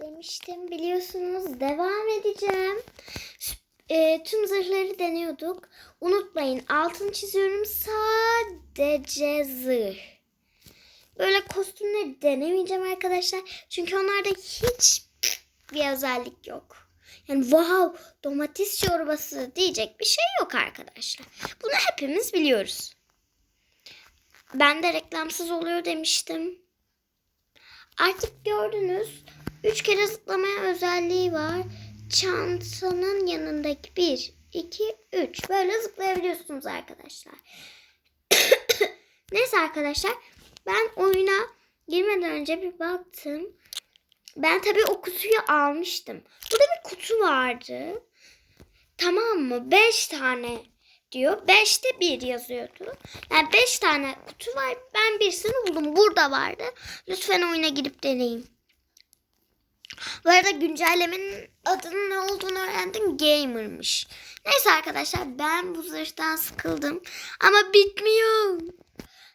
demiştim biliyorsunuz devam edeceğim. E, tüm zırhları deniyorduk. Unutmayın altını çiziyorum sadece zırh. Böyle kostümleri denemeyeceğim arkadaşlar. Çünkü onlarda hiç bir özellik yok. Yani wow domates çorbası diyecek bir şey yok arkadaşlar. Bunu hepimiz biliyoruz. Ben de reklamsız oluyor demiştim. Artık gördünüz. Üç kere zıplamaya özelliği var. Çantanın yanındaki bir, iki, üç. Böyle zıplayabiliyorsunuz arkadaşlar. Neyse arkadaşlar. Ben oyuna girmeden önce bir baktım. Ben tabii o kutuyu almıştım. Burada bir kutu vardı. Tamam mı? Beş tane diyor. Beşte bir yazıyordu. Yani beş tane kutu var. Ben birisini buldum. Burada vardı. Lütfen oyuna girip deneyin. Bu arada güncellemenin adının ne olduğunu öğrendim. Gamer'mış. Neyse arkadaşlar ben bu zırhtan sıkıldım. Ama bitmiyor.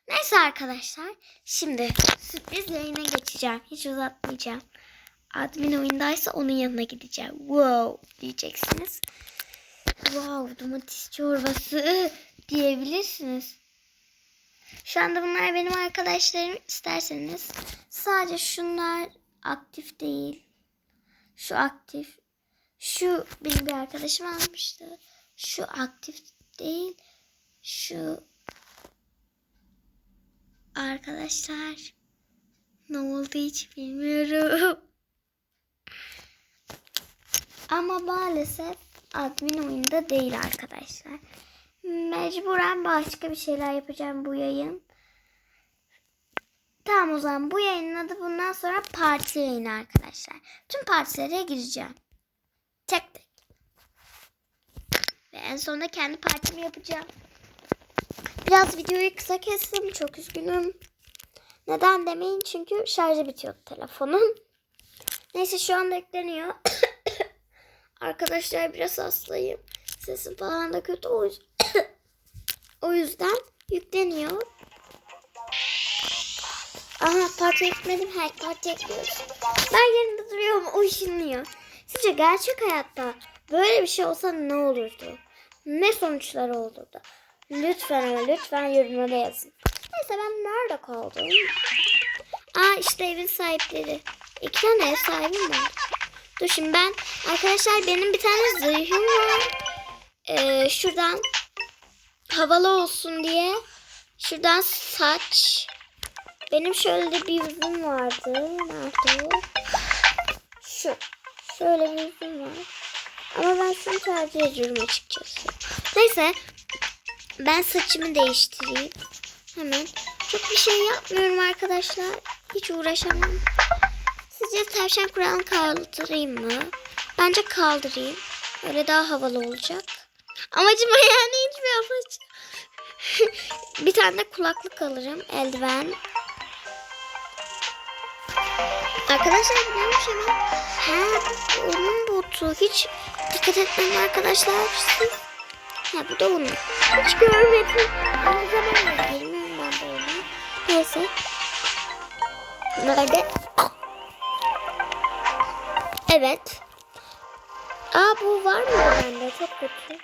Neyse arkadaşlar. Şimdi sürpriz yayına geçeceğim. Hiç uzatmayacağım. Admin oyundaysa onun yanına gideceğim. Wow diyeceksiniz. Wow domates çorbası diyebilirsiniz. Şu anda bunlar benim arkadaşlarım. İsterseniz sadece şunlar aktif değil. Şu aktif. Şu benim bir arkadaşım almıştı. Şu aktif değil. Şu arkadaşlar ne oldu hiç bilmiyorum. Ama maalesef admin oyunda değil arkadaşlar. Mecburen başka bir şeyler yapacağım bu yayın. Tamam o zaman bu yayının adı bundan sonra parti yayını arkadaşlar. Tüm partilere gireceğim. Tek tek. Ve en sonunda kendi partimi yapacağım. Biraz videoyu kısa kestim. Çok üzgünüm. Neden demeyin çünkü şarjı bitiyordu telefonun. Neyse şu anda yükleniyor. Arkadaşlar biraz hastayım. Sesim falan da kötü o yüzden, o yüzden yükleniyor. Aha parti ekledim. Her parti ekliyoruz. Ben yerinde duruyorum. O ışınlıyor. Sizce gerçek hayatta böyle bir şey olsa ne olurdu? Ne sonuçlar olurdu? Lütfen ama lütfen yorumlara yazın. Neyse ben nerede kaldım? Aa işte evin sahipleri. İki tane ev sahibim var. Dur şimdi ben arkadaşlar benim bir tane zırhım var. Ee, şuradan havalı olsun diye şuradan saç. Benim şöyle de bir yüzüm vardı. Nerede? Şu. Şöyle bir yüzüm var. Ama ben şunu tercih ediyorum açıkçası. Neyse. Ben saçımı değiştireyim. Hemen. Çok bir şey yapmıyorum arkadaşlar. Hiç uğraşamam. Sizce tavşan kuralını kaldırayım mı? Bence kaldırayım. Öyle daha havalı olacak. Amacım yani hiçbir amaç. bir tane de kulaklık alırım. Eldiven. Arkadaşlar biliyormuş ama. He onun botu. Hiç dikkat etmeyin arkadaşlar. Siz. Ha bu da onun. Hiç görmedim. Ama zaman bilmiyorum ben de onu. Neyse. Nerede? Evet. Aa bu var mı bende? Çok kötü.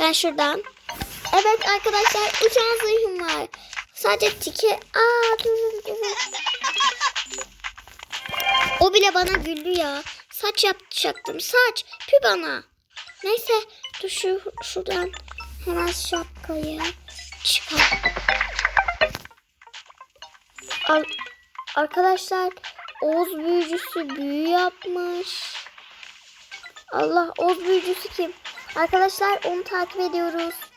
Ben şuradan. Evet arkadaşlar uçan zırhım var. Sadece tiki. Aa durun durun. O bile bana güldü ya. Saç yapacaktım. Saç. Pü bana. Neyse. Dur şu, şuradan hemen şapkayı çıkar. Al, arkadaşlar Oğuz büyücüsü büyü yapmış. Allah Oğuz büyücüsü kim? Arkadaşlar onu takip ediyoruz.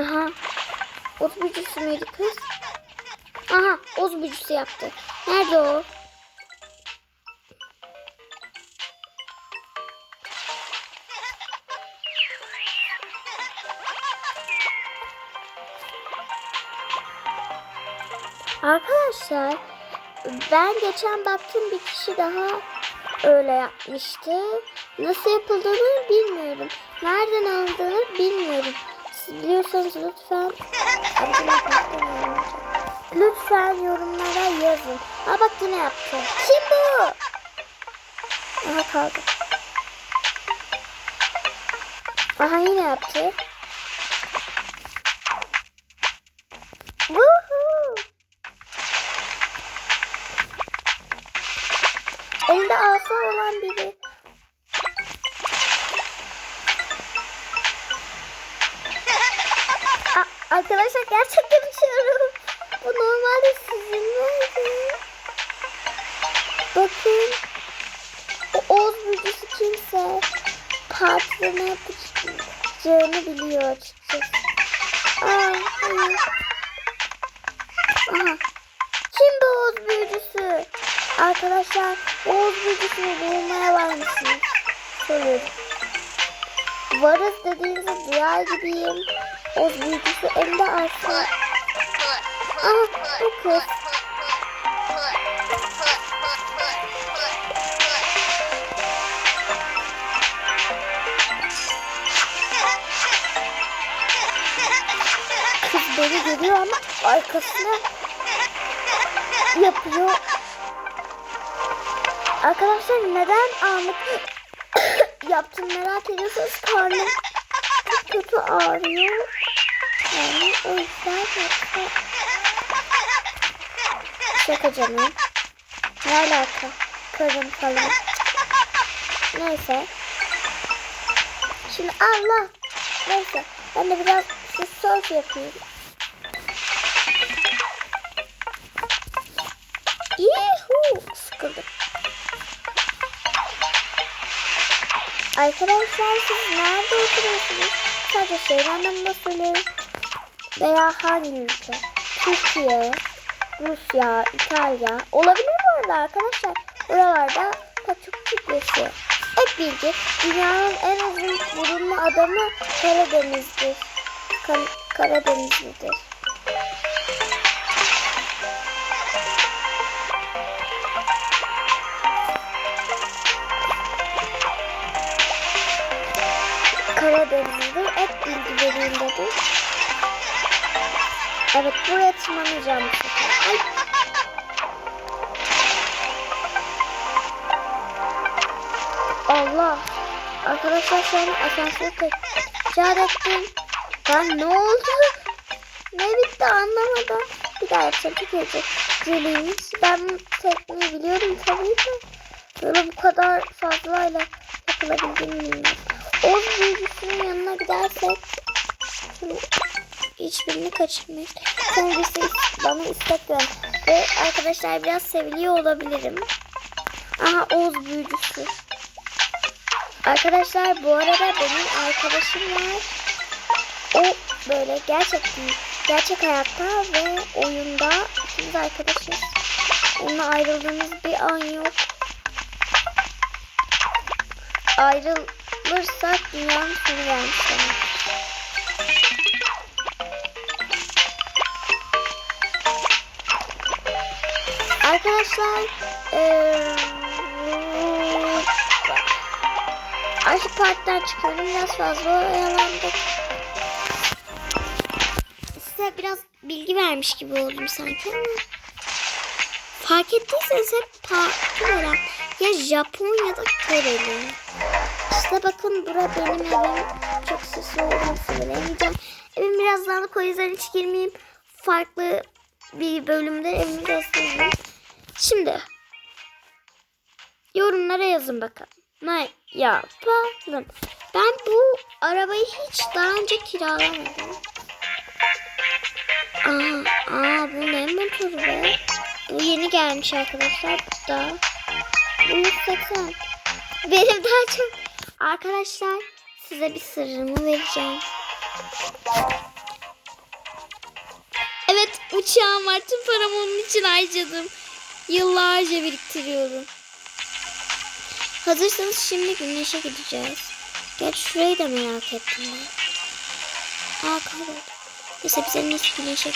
Aha. Oz büyücüsü müydü kız? Aha Oz büyücüsü yaptı. Nerede o? Arkadaşlar ben geçen baktım bir kişi daha öyle yapmıştı. Nasıl yapıldığını bilmiyorum. Nereden aldığını bilmiyorum. Biliyorsanız lütfen lütfen yorumlara yazın. Aa bak yine yaptı. Kim bu? Aha kaldı. Aha yine yaptı. Arkadaşlar gerçekten uçuyorum. Bu normalde sizin miydi? Bakın. O Oğuz büyücüsü kimse ne yapacağını biliyor açıkçası. Aa, hayır. Aha. Kim bu Oğuz büyücüsü? Arkadaşlar Oğuz büyücüsünü bulmaya var mısınız? Soruyorum. Varız dediğinizde duyar gibiyim. Oğuz büyücüsü elde arsa. Aha bu kız. Kız beni görüyor ama arkasına yapıyor. Arkadaşlar neden Ahmet yaptım merak ediyorsanız karnım kötü ağrıyor. Yani o yüzden yoksa şaka canım. Ne alaka? Karım falan. Neyse. Şimdi Allah. Neyse. Ben de biraz surf yapayım. Arkadaşlar siz nerede oturuyorsunuz? Sadece şehir anlamında söylüyorum. Veya hangi ülke? Türkiye, Rusya, İtalya. Olabilir bu arada arkadaşlar. Buralarda Paçuk yaşıyor. Ek bilgi, dünyanın en uzun burunlu adamı Karadeniz'dir. Kar Karadenizlidir. Karadeniz'de ek bilgi vereyim dedim. Evet buraya tırmanacağım. Ay. Allah. Arkadaşlar şu an asansörü tekrar ettim. Ben ne oldu? Ne bitti anlamadım. Bir daha yapacağım çok eğlenceliymiş. Ben tekniği biliyorum tabii de. Böyle bu kadar fazlayla yapılabildiğini bilmiyorum. Oz büyücüsünün yanına gidersek hiçbirini kaçırmayız. Sen birisi bana istek ver. Ve arkadaşlar biraz seviliyor olabilirim. Aha Oz büyücüsü. Arkadaşlar bu arada benim arkadaşım var. O böyle gerçek gerçek hayatta ve oyunda ikimiz arkadaşız. Onunla ayrıldığımız bir an yok. Ayrılırsak dünyanın sonu. Arkadaşlar eee Aşk partiden çıkıyorum. Biraz fazla oyalandık. Size biraz bilgi vermiş gibi oldum sanki ama fark ettiyseniz hep farklı olan ya Japon ya da Koreli. İşte bakın bura benim evim. Çok süslü olduğunu söyleyemeyeceğim. Evim biraz dağınık o yüzden hiç girmeyeyim. Farklı bir bölümde evimi göstereyim. Şimdi yorumlara yazın bakalım. Ne yapalım? Ben bu arabayı hiç daha önce kiralamadım. Aa, aa bu ne motoru be? Bu yeni gelmiş arkadaşlar. Bu da. Bu 180. Benim daha çok. Arkadaşlar size bir sırrımı vereceğim. Evet uçağım var. Tüm paramı onun için harcadım. Yıllarca biriktiriyorum. Hazırsanız şimdi güneşe gideceğiz. Geç şurayı da merak ettim ben. Aa kayboldu. Neyse biz en iyisi güneşe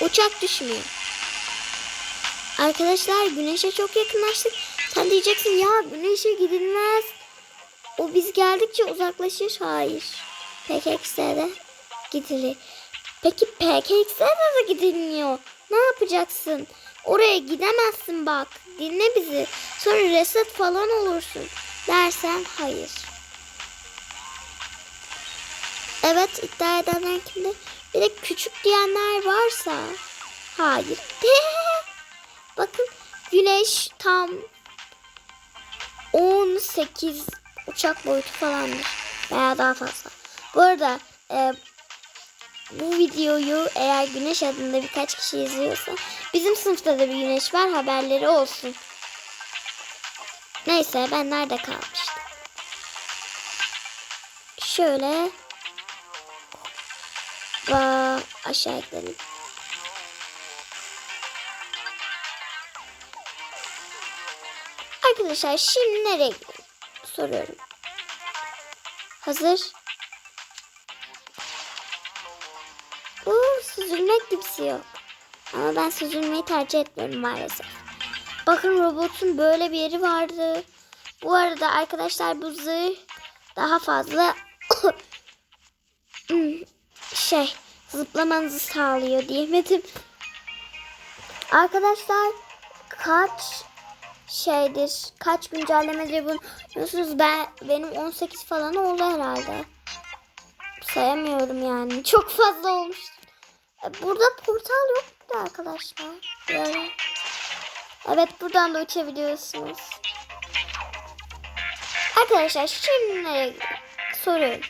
Uçak düşmüyor. Arkadaşlar güneşe çok yakınlaştık. Sen diyeceksin ya güneşe gidilmez. O biz geldikçe uzaklaşır. Hayır. PKX'de gidilir. Peki PKX'de de gidilmiyor. Ne yapacaksın? Oraya gidemezsin bak. Dinle bizi. Sonra reset falan olursun. Dersen hayır. Evet iddia edenler kimde? Bir de küçük diyenler varsa hayır. Bakın güneş tam 18 uçak boyutu falandır. Veya daha fazla. Bu arada e, bu videoyu eğer Güneş adında birkaç kişi izliyorsa bizim sınıfta da bir Güneş var haberleri olsun. Neyse ben nerede kalmıştım? Şöyle Ba aşağı ekledim. Arkadaşlar şimdi nereye? Soruyorum. Hazır. Uuu süzülmek gibisi yok. Ama ben süzülmeyi tercih etmiyorum maalesef. Bakın robotun böyle bir yeri vardı. Bu arada arkadaşlar bu zırh daha fazla şey zıplamanızı sağlıyor diyemedim. Arkadaşlar kaç şeydir kaç güncellemedir bunu biliyorsunuz ben benim 18 falan oldu herhalde. Sayamıyorum yani. Çok fazla olmuş. E, Burada portal yok mu arkadaşlar? Böyle. Evet buradan da uçabiliyorsunuz. Arkadaşlar şimdi nereye? Soruyorum.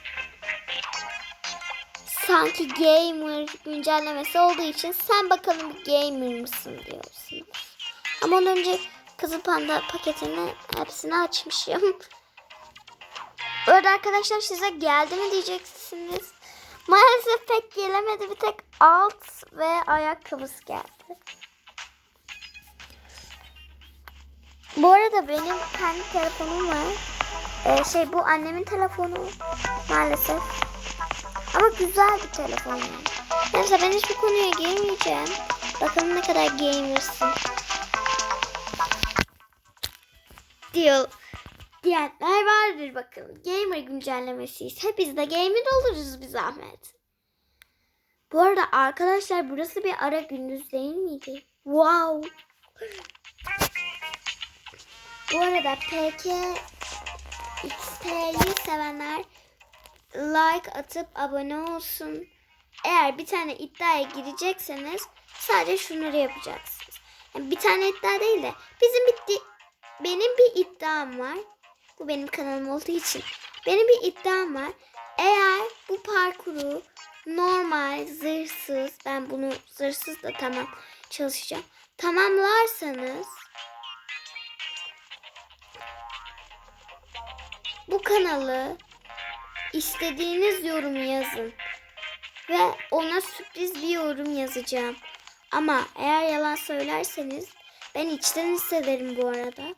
Sanki gamer güncellemesi olduğu için sen bakalım gamer mısın diyorsunuz. Ama ondan önce Kızıl Panda paketini hepsini açmışım. Bu arkadaşlar size geldi mi diyeceksiniz. Maalesef pek gelemedi. Bir tek alt ve ayakkabısı geldi. Bu arada benim kendi telefonum var. Ee, şey bu annemin telefonu maalesef. Ama güzel bir telefon yani. Neyse ben hiç bu konuya girmeyeceğim. Bakalım ne kadar gamersın. Diyor. Diyenler vardır bakalım. Gamer güncellemesiyiz. Hep de gamer oluruz bir zahmet. Bu arada arkadaşlar burası bir ara gündüz değil miydi? Wow. Bu arada PK XT'yi sevenler like atıp abone olsun. Eğer bir tane iddiaya girecekseniz sadece şunları yapacaksınız. Yani bir tane iddia değil de bizim bitti benim bir iddiam var. Bu benim kanalım olduğu için. Benim bir iddiam var. Eğer bu parkuru normal zırhsız ben bunu zırhsız da tamam çalışacağım. Tamamlarsanız bu kanalı istediğiniz yorumu yazın. Ve ona sürpriz bir yorum yazacağım. Ama eğer yalan söylerseniz ben içten hissederim bu arada.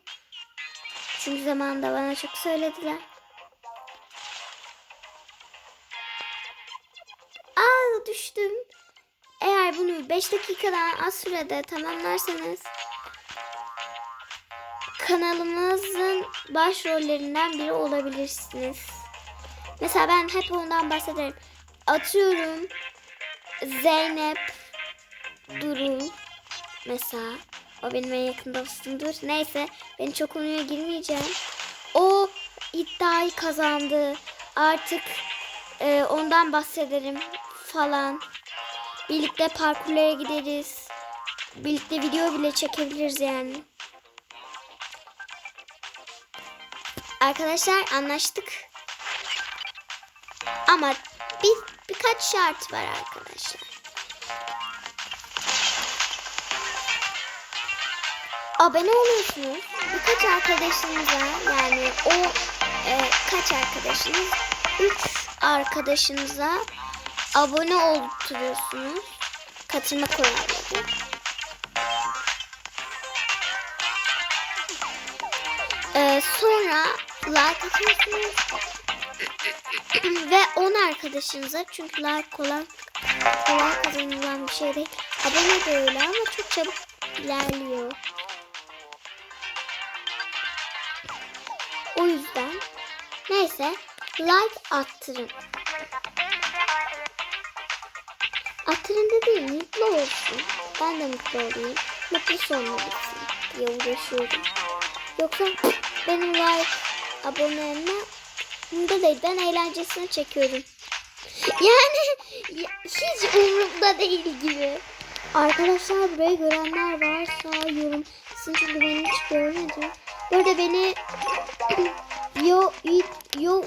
Çünkü zamanında bana çok söylediler. Aa düştüm. Eğer bunu 5 dakikadan az sürede tamamlarsanız kanalımızın başrollerinden biri olabilirsiniz. Mesela ben hep ondan bahsederim. Atıyorum Zeynep Duru mesela. O benim en yakın dostumdur. Neyse ben çok konuya girmeyeceğim. O iddiayı kazandı. Artık e, ondan bahsederim falan. Birlikte parkurlara gideriz. Birlikte video bile çekebiliriz yani. Arkadaşlar anlaştık. Ama bir birkaç şart var arkadaşlar. Abone oluyorsunuz. Birkaç arkadaşınıza yani o e, kaç arkadaşınız? Üç arkadaşınıza abone olduruyorsunuz. Katılma kuralları. Ee, sonra like atıyorsunuz. Ve 10 arkadaşınıza çünkü like kolay, kolay kazanılan bir şey değil. Abone de öyle ama çok çabuk ilerliyor. Neyse like attırın. Attırın da değil mutlu olsun. Ben de mutlu olayım. Mutlu sonuna gitsin diye uğraşıyorum. Yoksa benim like abone olma umurumda değil. Ben eğlencesini çekiyorum. Yani ya- hiç umurumda değil gibi. Arkadaşlar burayı görenler varsa yorum. Çünkü ben hiç görmedim. Burada beni yo yo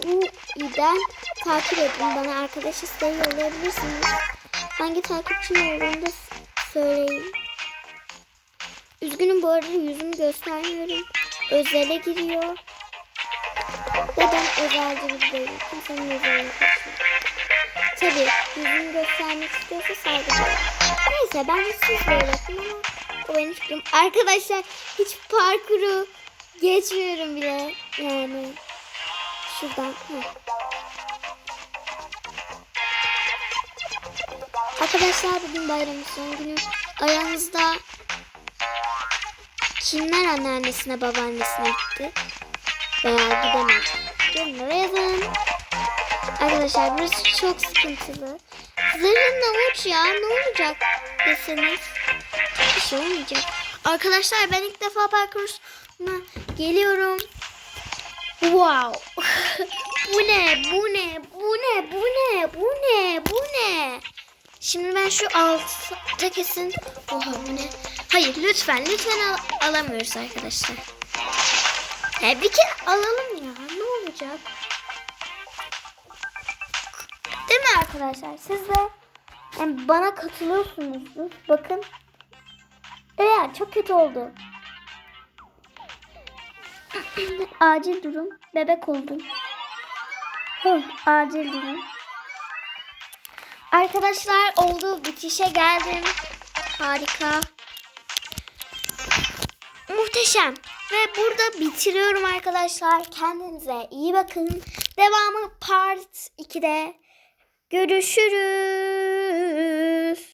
i'den takip edin. Bana arkadaş isteği yollayabilirsiniz. Hangi takipçim olduğunu da söyleyin. Üzgünüm bu arada yüzümü göstermiyorum. Özele giriyor. Ve ben özelci bir değilim. Kimsenin özeline karışmam. Tabii yüzümü göstermek istiyorsa saygı. Neyse bence siz böyle yapın ama o benim fikrim. Arkadaşlar hiç parkuru geçmiyorum bile. Yani şuradan. Heh. Arkadaşlar bugün bayramın son günü. Aranızda kimler anneannesine babaannesine gitti? Veya gidemedi. Yorumlara yazın. Arkadaşlar burası çok sıkıntılı. Zırhınla uç ya ne olacak deseniz bir şey olmayacak. Arkadaşlar ben ilk defa parkuruna geliyorum. Wow. bu ne? Bu ne? Bu ne? Bu ne? Bu ne? Bu ne? Şimdi ben şu altta kesin. Oha bu ne? Hayır lütfen lütfen al- alamıyoruz arkadaşlar. E, bir kere alalım ya. Ne olacak? Değil mi arkadaşlar? Siz de yani bana katılıyorsunuzdur. Bakın. Evet çok kötü oldu. Acil durum. Bebek oldum. Huh, acil durum. Arkadaşlar oldu. Bitişe geldim. Harika. Muhteşem. Ve burada bitiriyorum arkadaşlar. Kendinize iyi bakın. Devamı part 2'de görüşürüz.